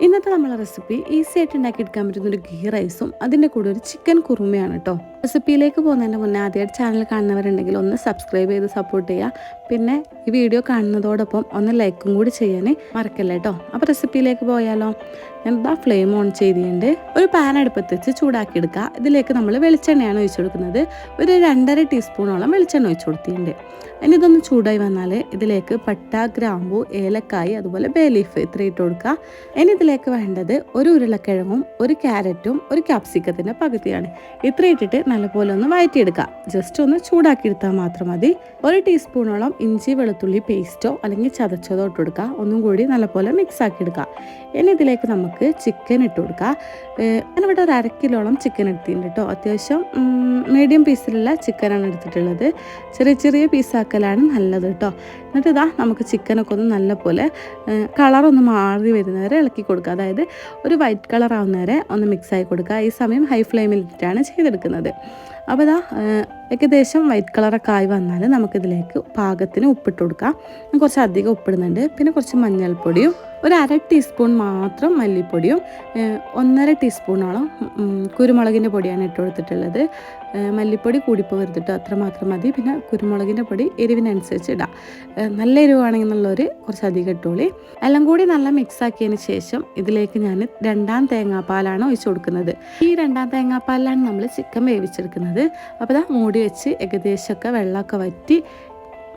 ഇന്നത്തെ നമ്മളെ recipe easy ആയിട്ട് ഉണ്ടാക്കി എടുക്കാൻ പറ്റുന്ന ഒരു ഗീ റൈസും അതിന്റെ കൂടെ ഒരു ചിക്കൻ കുറുമയാണ് കേട്ടോ റെസിപ്പിയിലേക്ക് പോകുന്നതിന്റെ മുന്നേ ആദ്യമായിട്ട് ചാനൽ കാണുന്നവരുണ്ടെങ്കിൽ ഒന്ന് സബ്സ്ക്രൈബ് ചെയ്ത് സപ്പോർട്ട് ചെയ്യുക. പിന്നെ ഈ വീഡിയോ കാണുന്നതോടൊപ്പം ഒന്ന് ലൈക്കും കൂടി ചെയ്യാൻ മറക്കല്ലേ കേട്ടോ അപ്പോൾ റെസിപ്പിയിലേക്ക് പോയാലോ? ഇതാ ഫ്ലെയിം ഓൺ ചെയ്തിട്ടുണ്ട്? ഒരു പാൻ അടുപ്പത്ത് വെച്ച് ചൂടാക്കി എടുക്കുക ഇതിലേക്ക് നമ്മൾ വെളിച്ചെണ്ണയാണ് ഒഴിച്ചു കൊടുക്കുന്നത്. ഒരു രണ്ടര ടീസ്പൂണോളം വെളിച്ചെണ്ണ ഒഴിച്ചു കൊടുത്തിട്ടുണ്ട്. ഇനി ഇതൊന്ന് ചൂടായി വന്നാൽ ഇതിലേക്ക് പട്ട ഗ്രാമ്പു ഏലക്കായി അതുപോലെ ബേ ലീഫ് ഇത്ര ഇട്ട് കൊടുക്കുക. ഇനി ഇതിലേക്ക് വേണ്ടത് ഒരു ഉരുളക്കിഴങ്ങും ഒരു ക്യാരറ്റും ഒരു ക്യാപ്സിക്കത്തിന്റെ പകുതിയാണ്. ഇത്ര ഇട്ടിട്ട് നല്ലപോലെ ഒന്ന് വഴറ്റിയെടുക്കുക ജസ്റ്റ് ഒന്ന് ചൂടാക്കി എടുത്താൽ മാത്രം മതി. ഒരു ടീസ്പൂണോളം ഇഞ്ചി വെളുത്തുള്ളി പേസ്റ്റോ അല്ലെങ്കിൽ ചതച്ചതോ ഇട്ട് കൊടുക്കുക. ഒന്നും കൂടി നല്ലപോലെ മിക്സ് ആക്കി എടുക്കുക. ഇനി ഇതിലേക്ക് നമുക്ക് ചിക്കൻ ഇട്ട് കൊടുക്കാം. ഞാനിവിടെ ഒരു അരക്കിലോളം കിലോളം ചിക്കൻ എടുത്തിട്ടുണ്ട് കേട്ടോ. അത്യാവശ്യം മീഡിയം പീസിലുള്ള ചിക്കനാണ് എടുത്തിട്ടുള്ളത്. ചെറിയ ചെറിയ പീസാക്കലാണ് നല്ലത് കേട്ടോ. എന്നിട്ട് ഇതാ നമുക്ക് ചിക്കനൊക്കെ ഒന്ന് നല്ല പോലെ കളറൊന്ന് മാറി വരുന്നവരെ ഇളക്കി കൊടുക്കുക അതായത് ഒരു വൈറ്റ് കളർ ആവുന്നവരെ ഒന്ന് മിക്സ് ആയി കൊടുക്കുക. ഈ സമയം ഹൈ ഫ്ലെയിമിലിട്ടിട്ടാണ് ചെയ്തെടുക്കുന്നത്. അപ്പോൾ ഇതാ ഏകദേശം വൈറ്റ് കളറൊക്കെ ആയി വന്നാൽ നമുക്കിതിലേക്ക് പാകത്തിന് ഉപ്പിട്ട് കൊടുക്കാം. കുറച്ച് അധികം ഉപ്പിടുന്നുണ്ട്. പിന്നെ കുറച്ച് മഞ്ഞൾപ്പൊടിയും ഒരു അര ടീസ്പൂൺ മാത്രം മല്ലിപ്പൊടിയും ഒന്നര ടീസ്പൂണോളം കുരുമുളകിന്റെ പൊടിയാണ് ഇട്ട് കൊടുത്തിട്ടുള്ളത്. മല്ലിപ്പൊടി കൂടിപ്പോകരുത് അത്ര മാത്രം മതി. പിന്നെ കുരുമുളകിന്റെ പൊടി എരിവിനനുസരിച്ച് ഇടാം. നല്ല എരിവാണെങ്കിൽ എന്നുള്ളൊരു കുറച്ച് അധികം ഇട്ടോളി. എല്ലാം കൂടി നല്ല മിക്സ് ആക്കിയതിന് ശേഷം ഇതിലേക്ക് ഞാൻ രണ്ടാം തേങ്ങാപ്പാലാണ് ഒഴിച്ചു കൊടുക്കുന്നത്. ഈ രണ്ടാം തേങ്ങാപ്പാലിലാണ് നമ്മൾ ചിക്കൻ വേവിച്ചെടുക്കുന്നത്. അപ്പോൾ ഇതാ മൂടി വെച്ച് ഏകദേശമൊക്കെ വെള്ളമൊക്കെ വറ്റി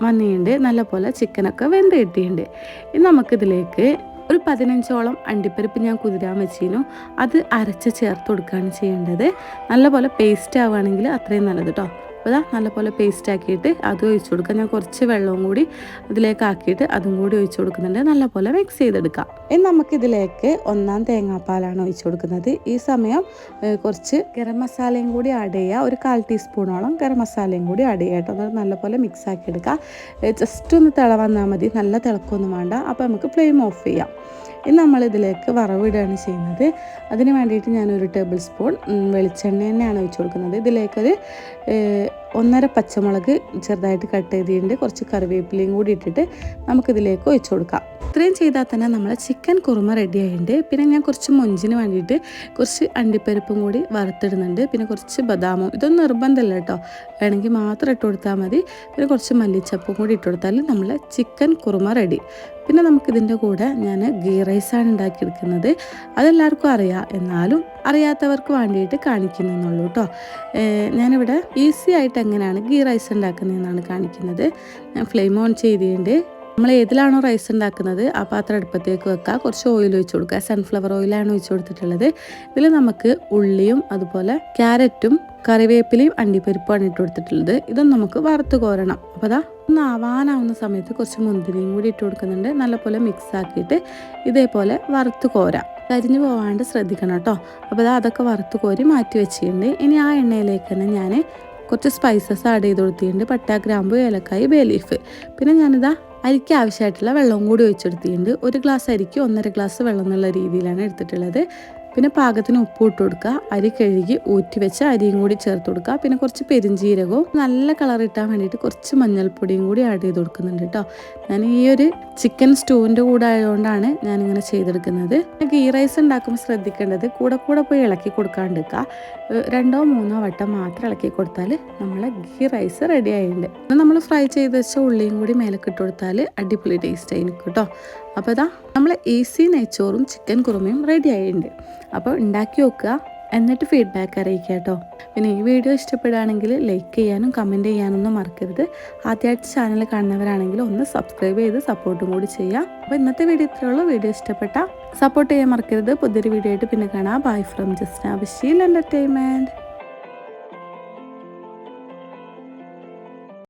വന്നിട്ടുണ്ട്. നല്ലപോലെ ചിക്കനൊക്കെ വെന്ത് കിട്ടിയിട്ടുണ്ട്. ഇനി നമുക്കിതിലേക്ക് ഒരു പതിനഞ്ചോളം അണ്ടിപ്പരിപ്പ് ഞാൻ കുതിരാൻ വെച്ചിരുന്നു. അത് അരച്ച് ചേർത്ത് കൊടുക്കുകയാണ് ചെയ്യേണ്ടത്. നല്ലപോലെ പേസ്റ്റ് ആവുകയാണെങ്കിൽ അത്രയും നല്ലത് കേട്ടോ അപ്പോൾ നല്ലപോലെ പേസ്റ്റ് ആക്കിയിട്ട് അത് ഒഴിച്ചു കൊടുക്കുക ഞാൻ കുറച്ച് വെള്ളവും കൂടി അതിലേക്ക് ആക്കിയിട്ട് അതും കൂടി ഒഴിച്ചു കൊടുക്കുന്നുണ്ട്. നല്ലപോലെ മിക്സ് ചെയ്തെടുക്കാം. ഇനി നമുക്കിതിലേക്ക് ഒന്നാം തേങ്ങാപ്പാലാണ് ഒഴിച്ചു കൊടുക്കുന്നത്. ഈ സമയം കുറച്ച് ഗരം മസാലയും കൂടി ആഡ് ചെയ്യുക ഒരു കാൽ ടീസ്പൂണോളം ഗരം മസാലയും കൂടി ആഡ് ചെയ്യുക കേട്ടോ. അത് നല്ലപോലെ മിക്സ് ആക്കി എടുക്കുക ജസ്റ്റ് ഒന്ന് തിള വന്നാൽ മതി. നല്ല തിളക്കൊന്നും വേണ്ട. അപ്പോൾ നമുക്ക് ഫ്ലെയിം ഓഫ് ചെയ്യാം. ഇനി നമ്മളിതിലേക്ക് വറവിടുകയാണ് ചെയ്യുന്നത്. അതിന് വേണ്ടിയിട്ട് ഞാനൊരു ടേബിൾ സ്പൂൺ വെളിച്ചെണ്ണ തന്നെയാണ് ഒഴിച്ചു കൊടുക്കുന്നത്. ഇതിലേക്കൊരു ഒന്നര പച്ചമുളക് ചെറുതായിട്ട് കട്ട് ചെയ്തിട്ടുണ്ട്. കുറച്ച് കറിവേപ്പിലയും കൂടി ഇട്ടിട്ട് നമുക്കിതിലേക്ക് ഒഴിച്ചു കൊടുക്കാം. ഇത്രയും ചെയ്താൽ തന്നെ നമ്മളെ ചിക്കൻ കുറുമ റെഡി ആയിട്ടുണ്ട്. പിന്നെ ഞാൻ കുറച്ച് മൊഞ്ചിന് വേണ്ടിയിട്ട് കുറച്ച് അണ്ടിപ്പരിപ്പും കൂടി വറുത്തിടുന്നുണ്ട്. പിന്നെ കുറച്ച് ബദാമും. ഇതൊന്നും നിർബന്ധമല്ല കേട്ടോ. വേണമെങ്കിൽ മാത്രം ഇട്ട് കൊടുത്താൽ മതി. പിന്നെ കുറച്ച് മല്ലിച്ചപ്പും കൂടി ഇട്ട് കൊടുത്താൽ നമ്മളെ ചിക്കൻ കുറുമ റെഡി പിന്നെ നമുക്കിതിന്റെ കൂടെ ഞാൻ ഗീ റൈസാണ് ഉണ്ടാക്കിയെടുക്കുന്നത്. അതെല്ലാവർക്കും അറിയാം. എന്നാലും അറിയാത്തവർക്ക് വേണ്ടിയിട്ട് കാണിക്കുന്നുള്ളൂ കേട്ടോ. ഞാനിവിടെ ഈസി ആയിട്ട് എങ്ങനെയാണ് ഗീ റൈസ് ഉണ്ടാക്കുന്നതെന്നാണ് കാണിക്കുന്നത്. ഞാൻ ഫ്ലെയിം ഓൺ ചെയ്തിട്ടുണ്ട്. നമ്മൾ ഏതിലാണോ റൈസ് ഉണ്ടാക്കുന്നത് ആ പാത്രം അടുപ്പത്തേക്ക് വെക്കുക. കുറച്ച് ഓയിൽ ഒഴിച്ച് കൊടുക്കുക. സൺഫ്ലവർ ഓയിലാണ് ഒഴിച്ച് കൊടുത്തിട്ടുള്ളത്. ഇതിൽ നമുക്ക് ഉള്ളിയും അതുപോലെ ക്യാരറ്റും കറിവേപ്പിലയും അണ്ടിപ്പരിപ്പുമാണ് ഇട്ട് കൊടുത്തിട്ടുള്ളത്. ഇതൊന്നും നമുക്ക് വറുത്ത് കോരണം. അപ്പോൾ അതാ ഒന്ന് ആവാനാവുന്ന സമയത്ത് കുറച്ച് മുന്തിരിയും കൂടി ഇട്ട് കൊടുക്കുന്നുണ്ട്. നല്ലപോലെ മിക്സ് ആക്കിയിട്ട് ഇതേപോലെ വറുത്ത് കോരാം. കരിഞ്ഞു പോവാണ്ട് ശ്രദ്ധിക്കണം കേട്ടോ. അപ്പോൾ അതാ അതൊക്കെ വറുത്ത് കോരി മാറ്റി വെച്ചിട്ടുണ്ട്. ഇനി ആ എണ്ണയിലേക്ക് തന്നെ ഞാൻ കുറച്ച് സ്പൈസസ് ആഡ് ചെയ്ത് കൊടുത്തിട്ടുണ്ട്. പട്ട ഗ്രാമ്പു ഏലക്കായി ബേ ലീഫ് പിന്നെ ഞാനിതാ അരിക്ക് ആവശ്യമായിട്ടുള്ള വെള്ളവും കൂടി ഒഴിച്ചെടുത്തിട്ടുണ്ട് ഒരു ഗ്ലാസ് അരിക്ക് ഒന്നര ഗ്ലാസ് വെള്ളം എന്നുള്ള രീതിയിലാണ് എടുത്തിട്ടുള്ളത്. പിന്നെ പാകത്തിന് ഉപ്പ് ഇട്ട് കൊടുക്കുക. അരി കഴുകി ഊറ്റി വെച്ച് അരിയും കൂടി ചേർത്ത് കൊടുക്കുക. പിന്നെ കുറച്ച് പെരിഞ്ചീരകവും നല്ല കളർ ഇട്ടാൻ വേണ്ടിയിട്ട് കുറച്ച് മഞ്ഞൾപ്പൊടിയും കൂടി ആഡ് ചെയ്ത് കൊടുക്കുന്നുണ്ട് കേട്ടോ ഞാൻ ഈ ഒരു ചിക്കൻ സ്റ്റൂവിന്റെ കൂടെ ആയതുകൊണ്ടാണ് ഞാനിങ്ങനെ ചെയ്തെടുക്കുന്നത്. ഗീ റൈസ് ഉണ്ടാക്കുമ്പോൾ ശ്രദ്ധിക്കേണ്ടത് കൂടെ കൂടെ പോയി ഇളക്കി കൊടുക്കാണ്ടിരിക്കുക. രണ്ടോ മൂന്നോ വട്ടം മാത്രം ഇളക്കി കൊടുത്താൽ നമ്മളെ ഗീ റൈസ് റെഡി ആയിട്ടുണ്ട്. നമ്മൾ ഫ്രൈ ചെയ്ത് വെച്ച ഉള്ളിയും കൂടി മേലേക്ക് ഇട്ട് കൊടുത്താൽ അടിപൊളി ടേസ്റ്റ് ആയിരിക്കും കേട്ടോ അപ്പോൾ ഇതാ നമ്മൾ ഈസി നെയ്ച്ചോറും ചിക്കൻ കുറുമയും റെഡി ആയിട്ടുണ്ട്. അപ്പോൾ ഉണ്ടാക്കി നോക്കുക. എന്നിട്ട് ഫീഡ്ബാക്ക് അറിയിക്കുക കേട്ടോ. പിന്നെ ഈ വീഡിയോ ഇഷ്ടപ്പെടുകയാണെങ്കിൽ ലൈക്ക് ചെയ്യാനും കമന്റ് ചെയ്യാനൊന്നും മറക്കരുത്. ആദ്യമായിട്ട് ചാനൽ കാണുന്നവരാണെങ്കിൽ ഒന്ന് സബ്സ്ക്രൈബ് ചെയ്ത് സപ്പോർട്ടും കൂടി ചെയ്യാം അപ്പോൾ ഇന്നത്തെ വീഡിയോ ഇത്രയുള്ളൂ വീഡിയോ ഇഷ്ടപ്പെട്ട സപ്പോർട്ട് ചെയ്യാൻ മറക്കരുത്. പുതിയൊരു വീഡിയോ ആയിട്ട് പിന്നെ കാണാം. ബൈ ഫ്രം ജസ്റ്റ് അഭിഷീൽ എന്റർടൈൻമെന്റ്